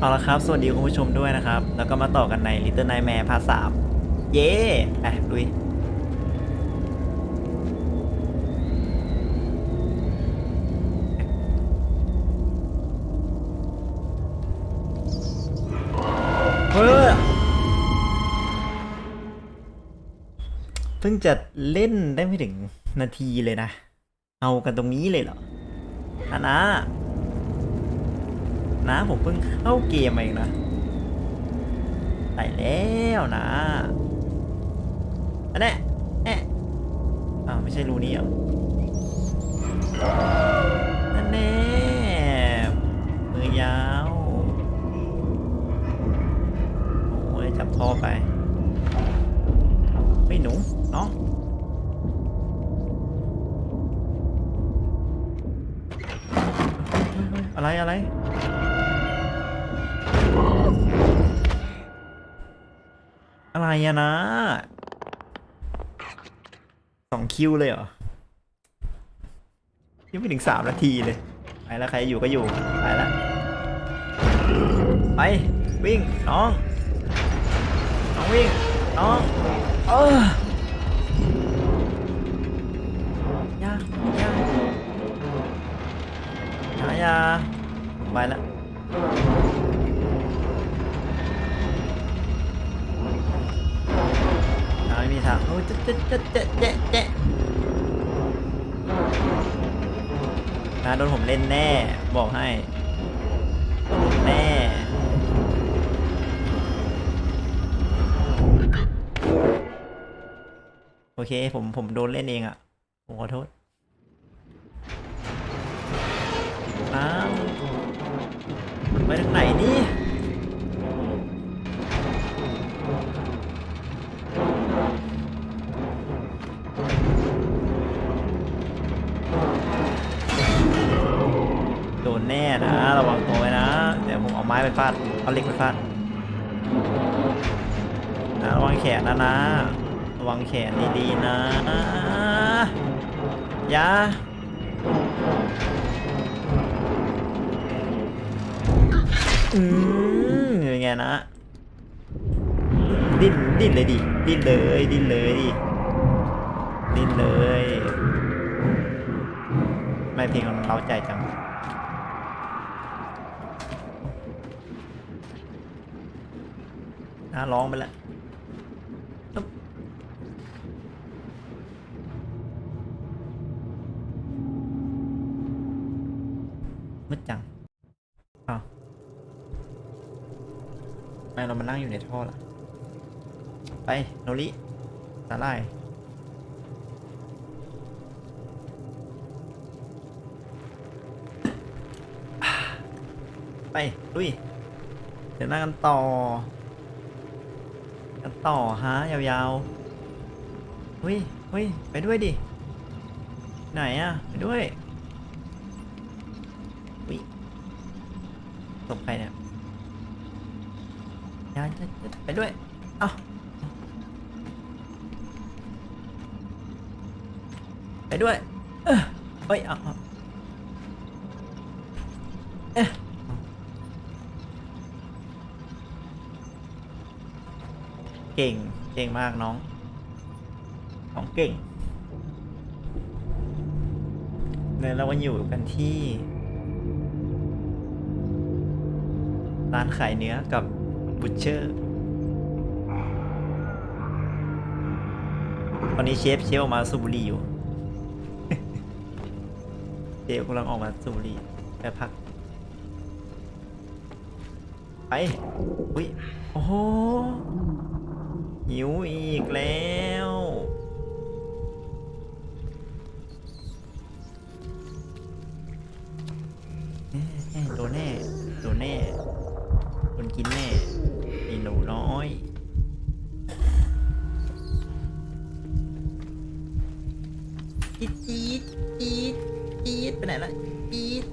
เอาละครับ สวัสดีคุณผู้ชมด้วยนะครับ แล้วก็มาต่อกันใน Little Nightmare ภาคสามเย้ไปลุยเฮ้ยเพิ่งจะเล่นได้ไม่ถึงนาทีเลยนะ เอากันตรงนี้เลยเหรออานะ นะผมเพิ่งเข้าเกมมาเองนะไปแล้วนะอันนี้แอะอ้าวไม่ใช่รูนี้เหรอนั่นแน่มือยาวโอ้ยจับท่อไปไม่หนูน้องอะไรอะไร อะไรอะนะสองคิวเลยเหรอ ยังไม่ถึงสามนาทีเลย ไปแล้วใครอยู่ก็อยู่ ไปแล้ว ไป วิ่ง น้อง น้องวิ่ง น้อง เออยายายายาไปแล้ว ม่มีทางโอ้ยเจ๊เจ๊เจ๊เจ๊เจ๊เจ๊นะโดนผมเล่นแน่ บอกให้โดนแน่โอเค ผมผมโดนเล่นเองอะ่ะ ผมขอโทษอ้าวไปทางไหนนี่ แน่นะ ระวังตัวไว้นะ เดี๋ยวผมเอาไม้ไปฟาด เอาเหล็กไปฟาดนะระวังแขนนะนะ ระวังแขนดีๆนะอยาอืมยังไงนะ ดิ้นดิ้นเลยดิ ดิ้นเลย ดิ้นเลยดิ ดิ้นเลย ไม่เพลงมันเล้าใจจัง น่าร้องไปแล้วอึ๊บมืดจังอ้าวทำไมเรามานั่งอยู่ในท่อล่ะ ไป โนริสาลายไป ลุย เดี๋ยวนั่งกันต่อกัน ต่อฮะยาวๆเฮ้ยเฮ้ยไปด้วยดิ ไหนอะไปด้วยวิตกใครเนี่ยยาจะไปด้วย เอ้าไปด้วยเฮ้ย เอา เก่ง เก่งมากน้อง น้องเก่งเนี่ยเราก็อยู่กันที่ ร้านขายเนื้อกับบุชเชอร์ตอนนี้เชฟเชฟออกมาสูบบุหรี่อยู่ เชฟกำลังออกมาสูบบุหรี่ไปพักไปอุ้ย โอ้โห หิวอีกแล้วเอ๊ะเอ๊ะโดนแน่ โดนแน่โดนกินแน่ไอ้หนูน้อยจี๊ดจี๊ดจี๊ดจี๊ดไปไหนละจี๊ด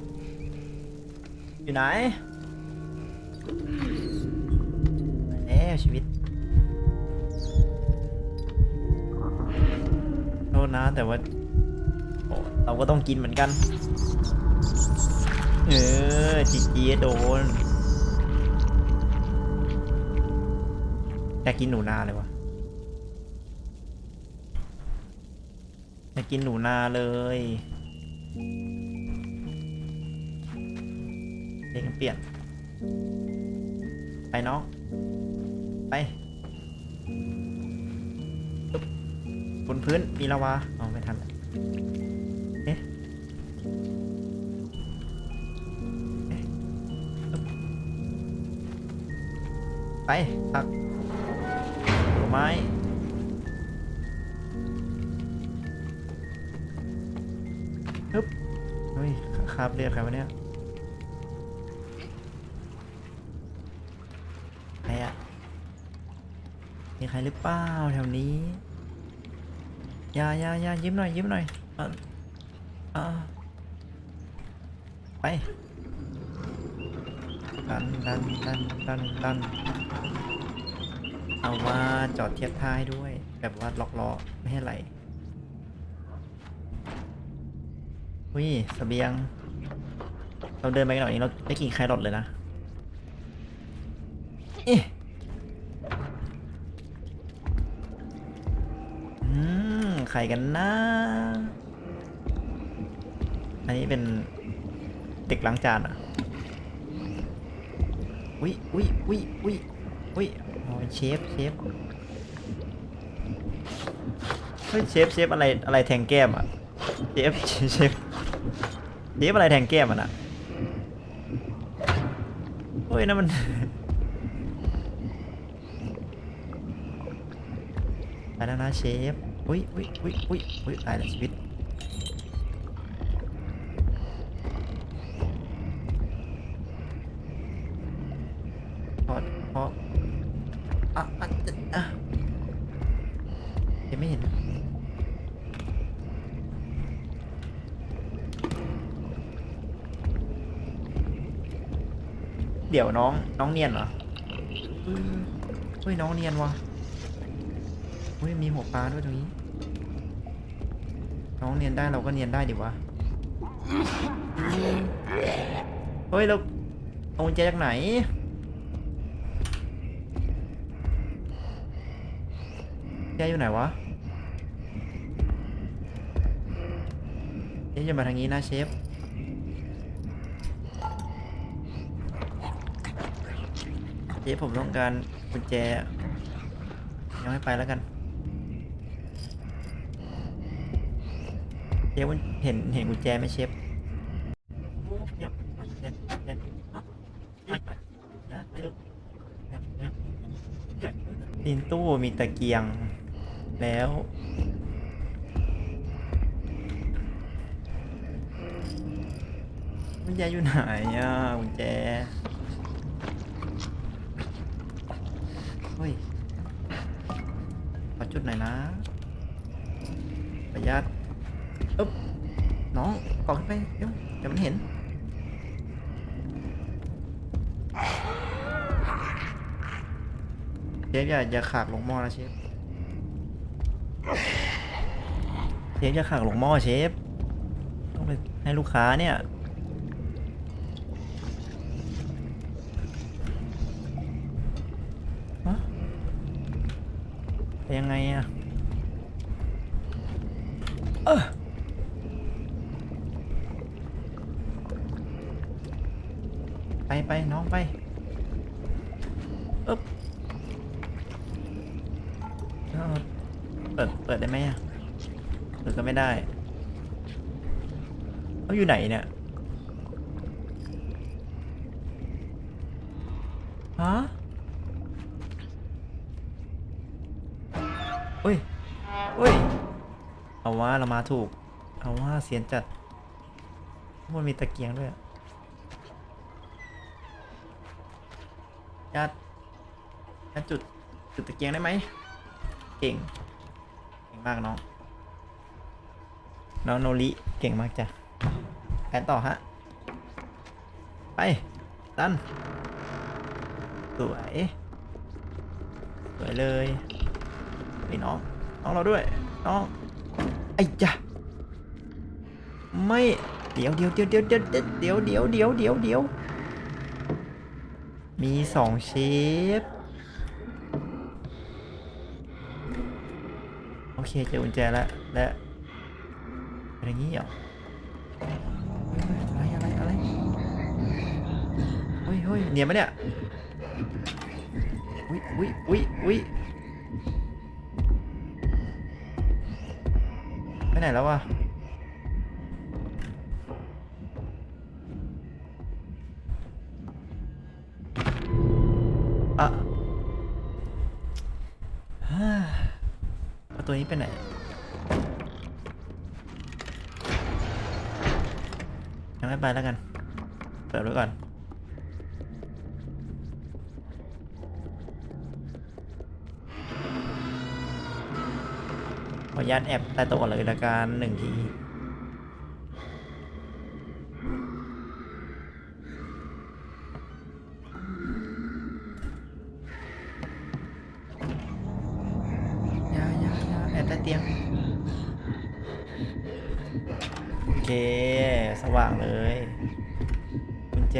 อยู่ไหนแล้วชีวิต แต่ว่าเราก็ต้องกินเหมือนกัน เออจีจีโดนแต่กินหนูนาเลยวะอยากกินหนูนาเลยเด็กเปลี่ยน ไปน้อง นพื้นมีลาวาเอไม่ทันเอ๊ะไปตักไม้ปึ๊บเฮ้ยคราบเลือดใครวะเนี่ยใครอะมีใครหรือเปล่าแถวนี้ ยายายายิ้มหน่อยยิ้มหน่อยอะอะไปดันดันดันดันดันเอาว่าจอดเทียบท่าให้ด้วย แบบว่าล็อกล้อไม่ให้ไหลอุ้ยเสบียง เราเดินไปกันหน่อยนี้เราได้กินไครอทเลยนะเอ๊ะ มไข่กันนะ อันนี้เป็นเด็กล้างจานอะอุ้ยอุ้ยอุ้ยอุ้ยอุ้ยโอ๋อเชฟเชฟเฮ้ยเชฟเชฟอะไรอะไรแทงแก้มอะเชฟเชฟเชฟเชฟอะไรแทงแก้มอะนะเฮ้ยนั่นมันไปแล้วนะเชฟ อุ้ยอุ้ยอุ้ยอุ้ยอุ้ยตายแล้วชีวิตพอพออะอะอะยังไม่เห็นเดี๋ยวน้องน้องเนียนเหรอเฮ้ยน้องเนียนวะ ฮ้ยมีหัวปลาด้วยตรงนี้ น้องเนียนได้เราก็เนียนได้ดิวะ เฮ้ยเราเอากุญแจจากไหน แกอยู่ไหนวะเชฟอย่มาทางนี้นะเชฟ เชฟผมต้องการกุญแจ ยังไม่ไปแล้วกัน เชฟเห็นเห็นกุญแจไหมเชฟปีนตู้มีตะเกียง แล้วกุญแจอยู่ไหนอะกุญแจเฮ้ยขอจุดหน่อยนะประหยัด น้องกอขึ้นไปเดี๋ยวเดี๋ยวมันเห็น เชฟอย่าอย่าขากลงหม้อนะเชฟ เชฟอย่าขากลงหม้อเชฟ ต้องไปให้ลูกค้าเนี่ยยังไงอะเออ ไปไปน้องไปอึ๊บเอาเปิด เปิดได้ไหมอะเปิดก็ไม่ได้เขาอยู่ไหนเนี่ยฮะอุ้ยอุ้ย เอาว่าเรามาถูก เอาว่าเสียนจัดมันมีตะเกียงด้วยอะยัด ยัดจุดจุดตะเกียงได้ไหม เก่ง เก่งมากน้อง น้องโนริเก่งมากจ้ะแผนต่อฮะ ไป ดัน สวย สวยเลยไอ้น้อง น้องเราด้วย น้อง ไอ้จ้ะไม่ เดี๋ยวเดี๋ยวเดี๋ยวเดี๋ยวเดี๋ยวเดี๋ยวเดี๋ยวเดี๋ยวเดี๋ยวเดี๋ยวมีสองเชฟ เคเจอกุญแจแล้วและเป็นอย่างนี้เหรออะไรอะไรอะไรเฮ้ยเฮ้ยเนียนปะเนี่ยอุ้ยอุ้ยอุ้ยอุ้ยไปไหนแล้ววะ ตัวนี้ไปไหน ยังไม่ไปแล้วกัน เปิดไว้ก่อน ขอยัดแอบใต้โต๊ะเลยละกันหนึ่งที อยาอยาอยาแอบใต้เตียง โอเค สว่างเลยกุญแจ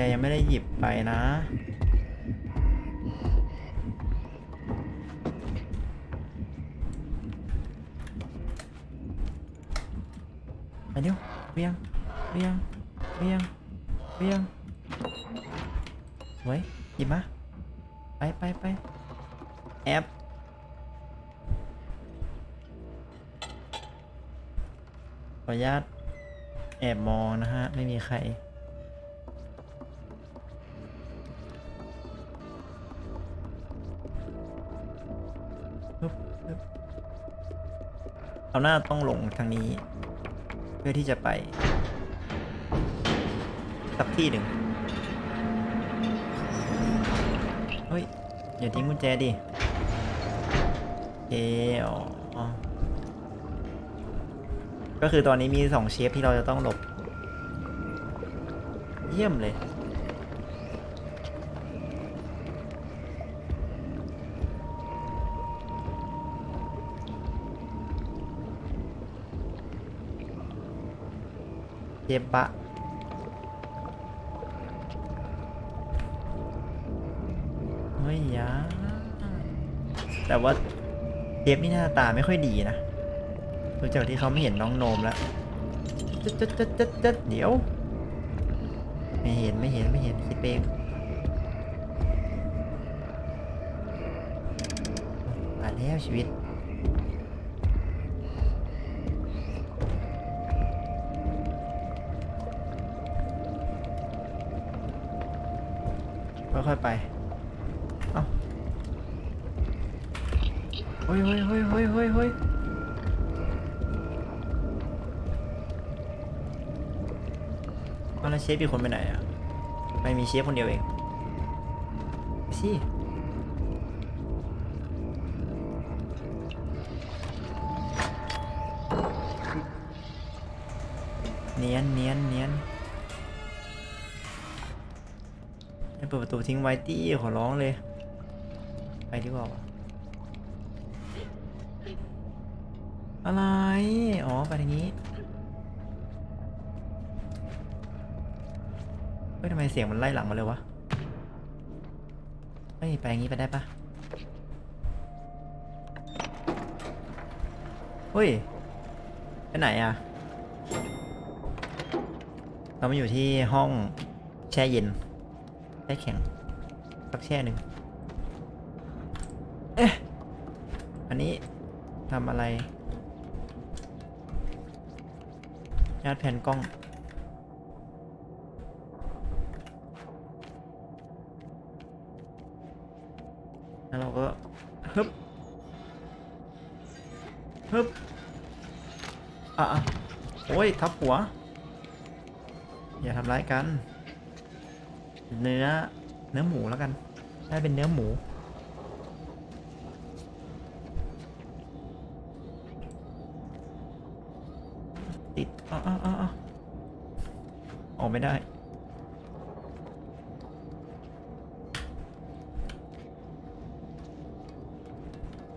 หยิบไปนะ ไปเร็วเวียงเวียงเวียงเวียงสวยหยิบมา ไปไปไปแอบขออนุญาตแอบมองนะฮะ ไม่มีใคร เอาหน้าต้องลงทางนี้ เพื่อที่จะไป สักที่หนึ่งเฮ้ย อย่าทิ้งกุญแจดิเอออ๋อก็คือตอนนี้มีสองเชฟที่เราจะต้องหลบ เยี่ยมเลย จ็บบะเฮ้ยยาแต่ว่าเจฟนี่หน้าตาไม่ค่อยดีนะดูจากที่เขาไม่เห็นน้องโนมแล้วจัดจัดจัดจัดจัดเดี๋ยว ไม่เห็นไม่เห็นไม่เห็นคิดเองมาแล้วชีวิต ค่อยไป เอ้าเฮ้ยเฮ้ยเฮ้ยเฮ้ยเฮ้ยเฮ้ยเอาแล้วเชฟอีกคนไปไหนอะ ไม่มีเชฟคนเดียวเองสิเนียนเนียนเนียน ปิดประตูทิ้งไว้ตี้ขอร้องเลย ไปดีกว่าอะไร อ๋อ ไปทางนี้เฮ้ยทำไมเสียงมันไล่หลังมาเลยวะเฮ้ยไปอย่างนี้ไปได้ปะเฮ้ย ไปไหนอะเรามาอยู่ที่ห้องแช่เย็น แช่แข็งสักแช่หนึ่งเอ๊ะอันนี้ทำอะไรญาติแผ่นกล้อง แล้วเราก็ฮึบฮึบอะอะโอ้ย ทับหัว อย่าทำร้ายกัน เนื้อเนื้อหมูแล้วกัน ได้เป็นเนื้อหมู ติดอ้าอ้าอ้าวอ้าวออกไม่ได้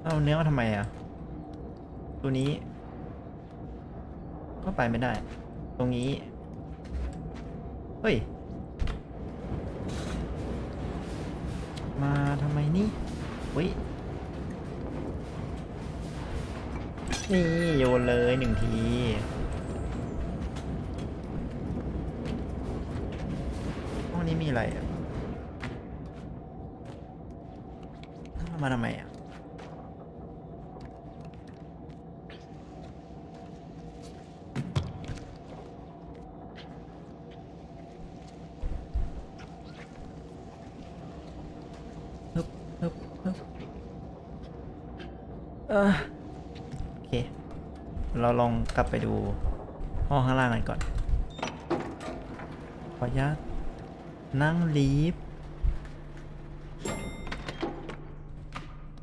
เอาเนื้อมาทำไมอะ ตัวนี้ ก็ไปไม่ได้ ตรงนี้ เฮ้ย นี่เฮ้ยนี่โยนเลยหนึ่งที ห้องนี้มีอะไรอะ มาทำไมอะ ฮึบฮึบฮึบเออโอเค เราลอง กลับไปดูห้องข้างล่างกันก่อน ขออนุญาตนั่งลีฟ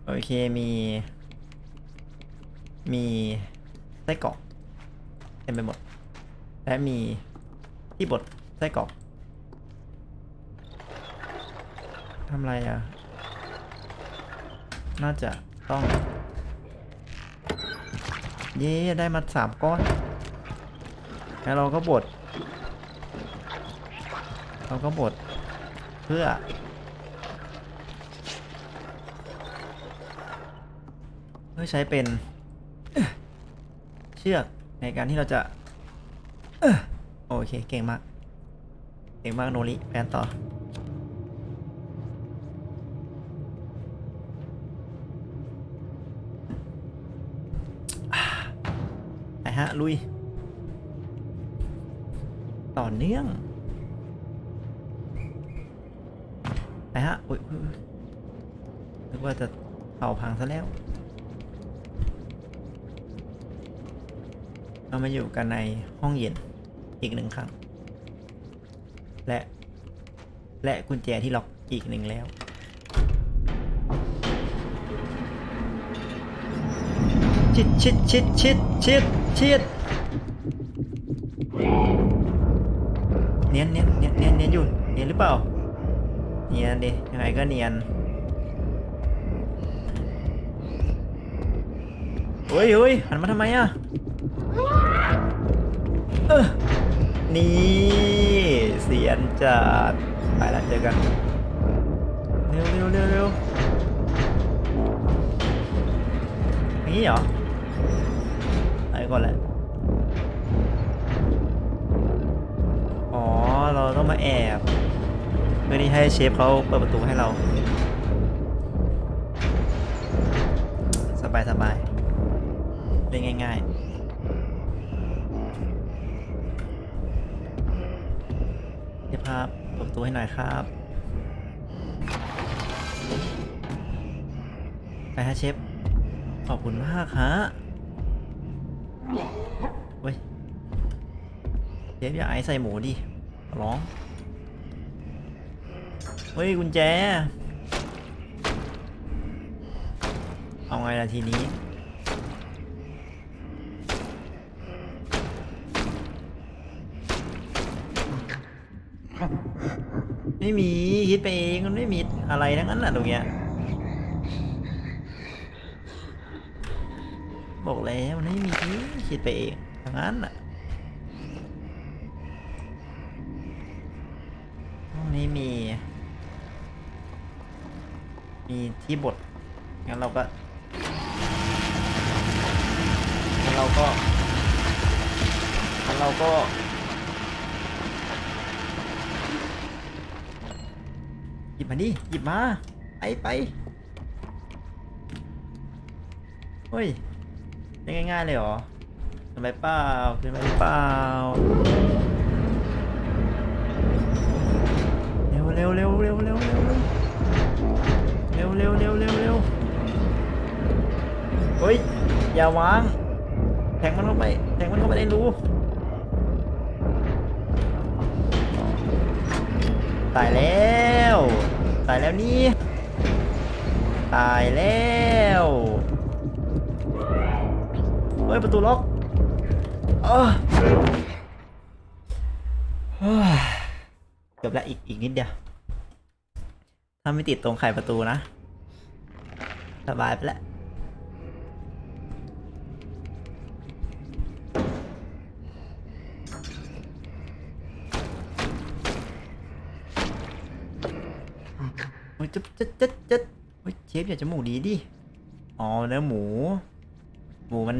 โอเคมี มีไส้กรอกเต็มไปหมด และมีที่บดไส้กรอกทำไรอะ น่าจะต้อง เย้ได้มาสามก้อน แล้วเราก็บด เราก็บด เพื่อ เพื่อใช้เป็น เชือกในการที่เราจะ โอเค เก่งมาก เก่งมากโนริแพนต่อ ไป ฮะ ลุย ต่อเนื่อง ไปฮะอุ้ยอุ๊ยอุ๊ยนึกว่าจะเผาพังซะแล้ว เรามาอยู่กันในห้องเย็นอีกหนึ่งครั้ง และ และกุญแจที่ล็อกอีกหนึ่งแล้ว ชิดชิดชิดชิดชิดชิดเนียนเนียนเนียนเนียนเนียนอยู่เนียนหรือเปล่าเนียนดิยังไงก็เนียนเฮ้ยเฮ้ยหันมาทำไมอะเออนี่เสียนจัดไปละเจอกันเร็วเร็วเร็วเร็วอย่างนี้เหรอ ก่อนแหละ อ๋อ เราต้องมาแอบ เพื่อที่ให้เชฟเขาเปิดประตูให้เรา สบายสบายเล่นง่าย ๆเชฟครับเปิดประตูให้หน่อยครับไปฮะเชฟ ขอบคุณมากฮะ เว้ยเช ฟอย่าไอใส่หมูดิร้อง เฮ้ยกุญแจ เอาไงล่ะทีนี้ ไม่มีคิดไปเองมันไม่มีอะไรทั้งนั้นน่ะตรงเนี้ยบอกแล้วมันไม่มีคิดไปเองทั้งนั้นน่ะห้อง นี้มี มีที่บดงั้นเราก็งั้นเราก็งั้นเราก็ หยิบมาดิ หยิบมา ไปไปเฮ้ยได้ง่ายๆเลยเหรอขึ้นไปเปล่าขึ้นไปเปล่า เร็วเร็วเร็วเร็วเร็วเร็วเร็วเร็วเร็วเร็วเร็วเฮ้ย อย่าวาง แทงมันเข้าไป แทงมันเข้าไปในรูตายแล้ว ตายแล้วนี่ ตายแล้ว เฮ้ย ประตูล็อกเออเฮ้ยเกือบแล้วอีก อีกนิดเดียว ถ้าไม่ติดตรงไขประตูนะ สบายไปแล้วโอ้ยจะจะจะจะโอ้ยเชฟอยากจะหมูดีดิ อ๋อเนื้อหมู หมูมัน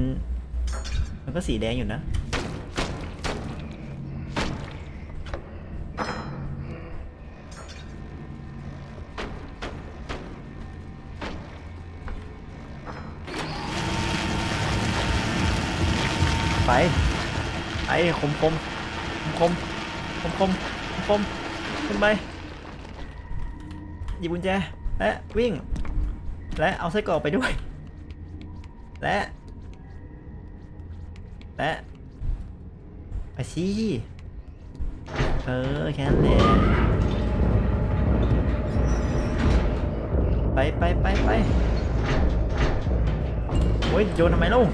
มันก็สีแดงอยู่นะ ไปไปคมคมคมคมคมคมคมขึ้นไปหยิบกุญแจและวิ่ง และเอาไส้กรอกไปด้วย และ และไปสิเออแค่นั้นแหละไปไปไปไปโอ้ยโยนทำไมลูก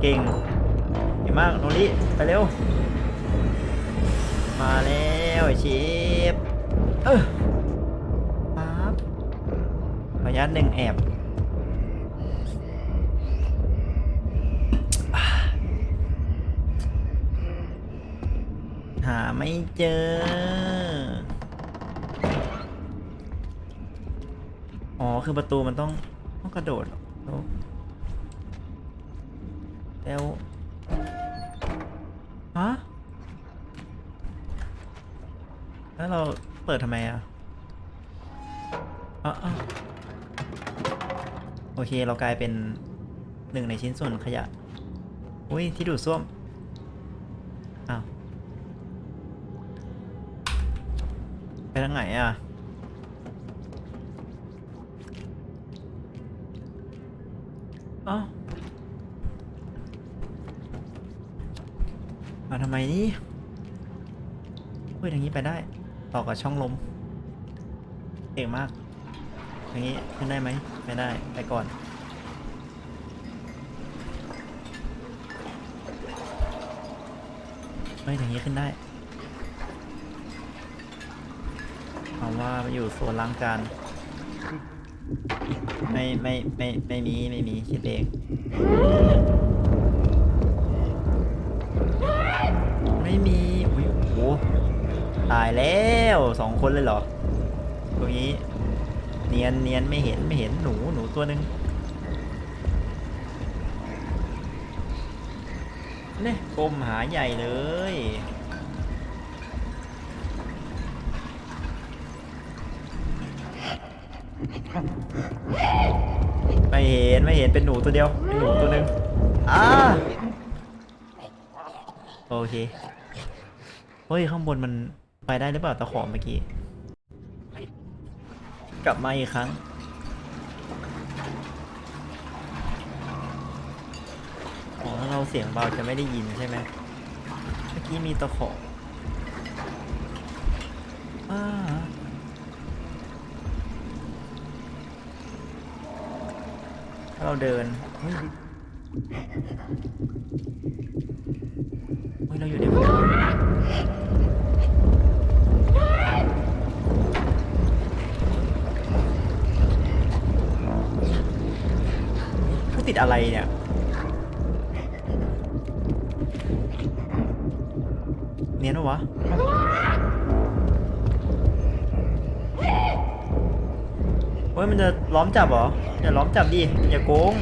เก่งเก่งมากโนริไปเร็ว มาแล้วไอ้ชิปเออปั๊บขออนุญาตหนึ่งแอบหาไม่เจอ อ๋อ คือประตูมันต้องต้องกระโดด ปิดทำไมอะอ๋อาวโอเค เรากลายเป็นหนึ่งในชิ้นส่วนขยะ อุ้ย ที่ดูดซ่วม อ้าว ไปทางไหนอะ อกับช่องลมเก่งมากทางนี้ขึ้นได้ไหมไม่ได้ไปก่อนเฮ้ยทางนี้ขึ้นได้เอาว่าไปอยู่โซนล้างจานไม่ไม่ไม่ไม่มีไม่มีคิดเองไม่มี ตายแล้วสองคนเลยเหรอ ตรงนี้ เนียนเนียนไม่เห็นไม่เห็นหนูหนูตัวหนึ่งเนี่ยก้มหาใหญ่เลย ไม่เห็นไม่เห็นเป็นหนูตัวเดียวเป็นหนูตัวหนึ่งอ่าโอเค เฮ้ย ข้างบนมัน ไปได้หรือเปล่าตะขอเมื่อกี้ กลับมาอีกครั้ง อ๋อถ้าเราเสียงเบาจะไม่ได้ยินใช่ไหมเมื่อกี้มีตะขอถ้าเราเดิน เฮ้ยเราอยู่ในห้องเขาติดอะไรเนี่ยเนียนปะวะเฮ้ยมันจะล้อมจับเหรอ อย่าล้อมจับดิ อย่าโกง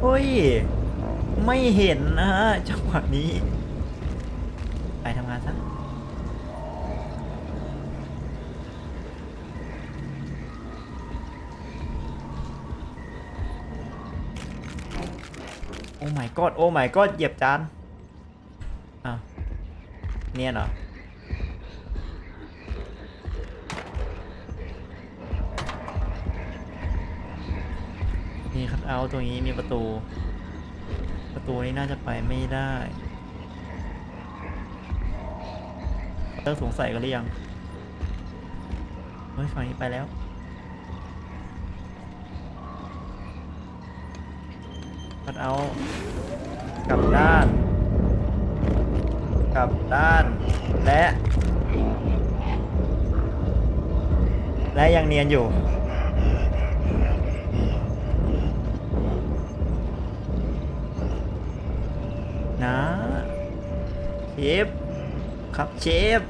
เฮ้ย ไม่เห็นนะฮะจังหวะนี้ ไปทำงานซะโอ้ my god โอ้ my god เหยียบจาน อ้าว เนี่ยเหรอ มีคัท เอาตรงนี้มีประตู ประตูนี้น่าจะไปไม่ได้เลิกสงสัยกันหรือยัง เฮ้ย ฝั่งนี้ไปแล้ว คัทเอา กลับด้าน กลับด้าน และ และยังเนียนอยู่ นะเชฟครับเชฟ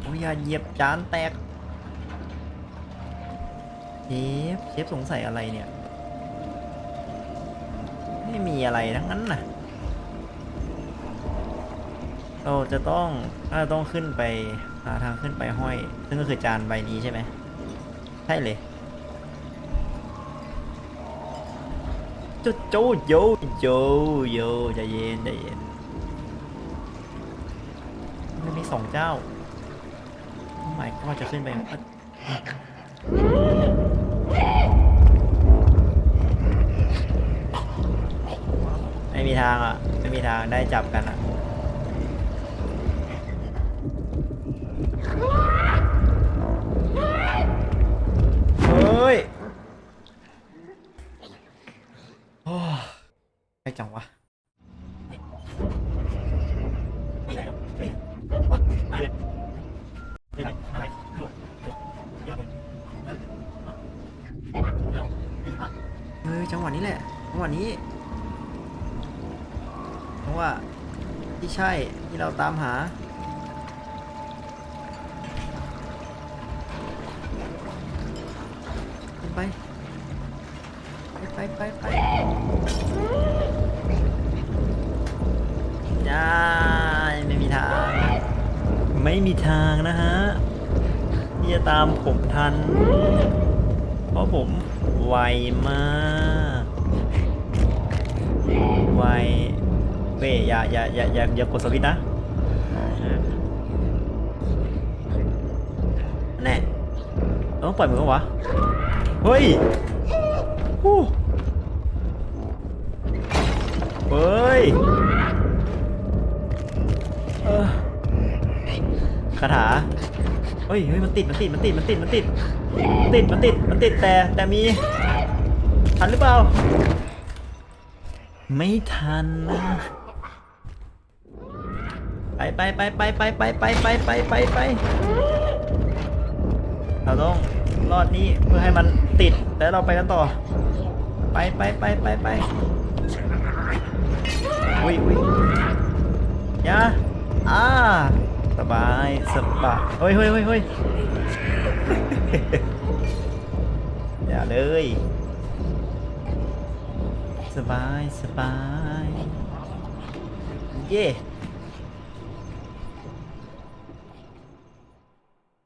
โอ้ยอย่เหยียบจานแตกเชฟเชฟสงสัยอะไรเนี่ย ไม่มีอะไรทั้งนั้นน่ะ เราจะต้องน่าจะต้องขึ้นไปหาทางขึ้นไปห้อย ซึ่งก็คือจานใบนี้ใช่ไหมใช่เลยโจโจโยโยโยใจเย็นใจเย็นมันมีสองเจ้าหมายก็จะขึ้นไปไม่มีทางอะ ไม่มีทางได้จับกันอะ ตามหา ไป ไปไปไปไปย่าไม่มีทาง ไม่มีทางนะฮะที่จะตามผมทัน เพราะผมไวมากไวเว้ยอย่าอย่าอย่าอย่าอย่ากดสวิตนะ เราต้องปล่อยมือวะ เฮ้ยฮู้เฮ้ยเออคาถาเฮ้ยเฮ้ยมันติด มันติด มันติด มันติด มันติดมันติด มันติด มันติด แต่ แต่มี ทันหรือเปล่า ไม่ทันนะไปไปไปไปไปไปไปไปไปไปไป เราต้องรอดนี้เพื่อให้มันติดแล้วเราไปกันต่อ ไปไปไปไปไปอุ้ยอุ้ยยาอ่าสบายสบายเฮ้ยเฮ้ยเฮ้ยเฮ้ยอย่าเลยสบายสบายเย่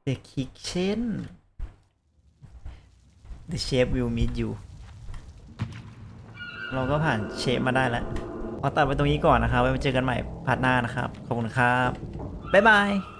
The kitchen The chef will meet you เราก็ผ่านเชฟมาได้แล้วขอตัดไปตรงนี้ก่อนนะครับ ไว้มาเจอกันใหม่พาร์ทหน้านะครับ ขอบคุณครับ บ๊ายบาย